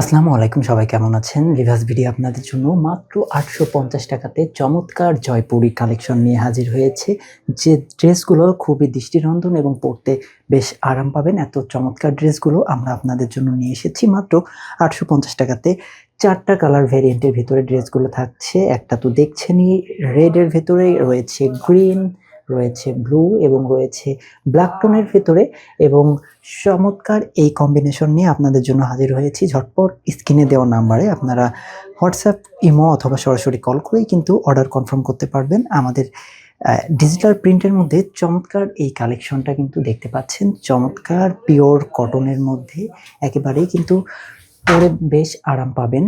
আসসালামু আলাইকুম, সবাই কেমন আছেন? রিভার্স ভিডিও আপনাদের জন্য মাত্র আটশো পঞ্চাশ টাকাতে চমৎকার জয়পুরি কালেকশন নিয়ে হাজির হয়েছে। যে ড্রেসগুলো খুবই দৃষ্টিনন্দন এবং পরতে বেশ আরাম পাবেন, এত চমৎকার ড্রেসগুলো আমরা আপনাদের জন্য নিয়ে এসেছি। মাত্র আটশো পঞ্চাশ টাকাতে চারটা কালার ভেরিয়েন্টের ভিতরে ড্রেসগুলো থাকছে। একটা তো দেখছেনই, রেডের ভেতরে রয়েছে গ্রিন রয়েছে ব্লু এবং রয়েছে ব্ল্যাক টোনের ভেতরে এবং চমৎকার এই কম্বিনেশন নিয়ে আপনাদের জন্য হাজির হয়েছি। ঝটপট স্ক্রিনে দেওয়া নাম্বারে আপনারা হোয়াটসঅ্যাপ, ইমো অথবা সরাসরি কল করেই কিন্তু অর্ডার কনফার্ম করতে পারবেন। আমাদের ডিজিটাল প্রিন্টের মধ্যে চমৎকার এই কালেকশনটা কিন্তু দেখতে পাচ্ছেন। চমৎকার পিওর কটনের মধ্যে একেবারেই কিন্তু পরে বেশ আরাম পাবেন।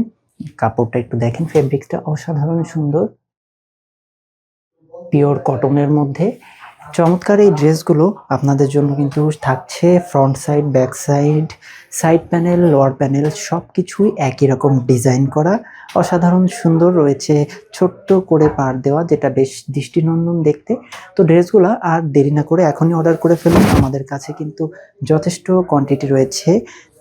কাপড়টা একটু দেখেন ফেব্রিক্সটা অসাধারণ সুন্দর। পিওর কটনের মধ্যে। চমৎকার এই ড্রেসগুলো আপনাদের জন্য কিন্তু থাকছে front side back side side panel lower panel সব কিছুই একই রকম ডিজাইন করা। অসাধারণ সুন্দর রয়েছে ছোট্ট করে পার দেওয়া, যেটা বেশ দৃষ্টিনন্দন দেখতে। তো ড্রেসগুলো আর দেরি না করে এখনই অর্ডার করে ফেলুন। আমাদের কাছে কিন্তু যথেষ্ট কোয়ান্টিটি রয়েছে।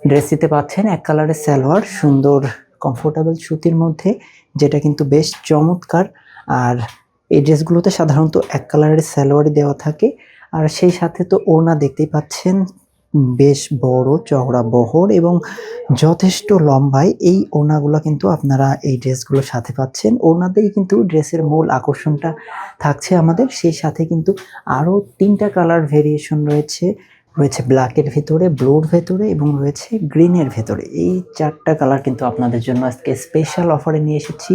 ড্রেস দিতে পাচ্ছেন এক কালারের সালোয়ার, সুন্দর কমফোর্টেবল সুতির মধ্যে, যেটা কিন্তু বেশ চমৎকার। আর এই ড্রেসগুলোতে সাধারণত এক কালারের স্যালোয়ারি দেওয়া থাকে। আর সেই সাথে তো ওড়না দেখতেই পাচ্ছেন, বেশ বড় চওড়া বহর এবং যথেষ্ট লম্বায় এই ওনাগুলো কিন্তু আপনারা এই ড্রেসগুলো সাথে পাচ্ছেন। ওড়নাতেই কিন্তু ড্রেসের মূল আকর্ষণটা থাকছে আমাদের। সেই সাথে কিন্তু আরও তিনটা কালার ভেরিয়েশন রয়েছে। রয়েছে ব্ল্যাকের ভেতরে ব্লুর ভেতরে এবং রয়েছে গ্রিনের ভেতরে। এই চারটা কালার কিন্তু আপনাদের জন্য আজকে স্পেশাল অফারে নিয়ে এসেছি।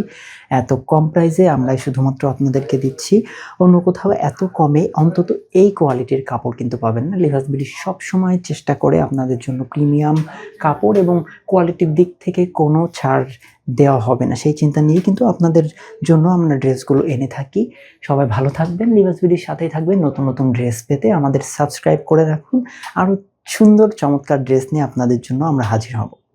এত কম প্রাইসে আমরাই শুধুমাত্র আপনাদেরকে দিচ্ছি। অন্য কোথাও এত কমে অন্তত এই কোয়ালিটির কাপড় কিন্তু পাবেন না। লিভাস বিডি সবসময় চেষ্টা করে আপনাদের জন্য প্রিমিয়াম কাপড় এবং কোয়ালিটির দিক থেকে কোনো ছাড় দেওয়া হবে না। সেই চিন্তা নিয়ে কিন্তু আপনাদের জন্য আমরা ড্রেসগুলো এনে থাকি। সবাই ভালো থাকবেন লিভাস বিডির সাথেই থাকবেন। নতুন নতুন ড্রেস পেতে আমাদের সাবস্ক্রাইব করে রাখুন। আরও সুন্দর, চমৎকার ড্রেস নিয়ে আপনাদের জন্য আমরা হাজির হব।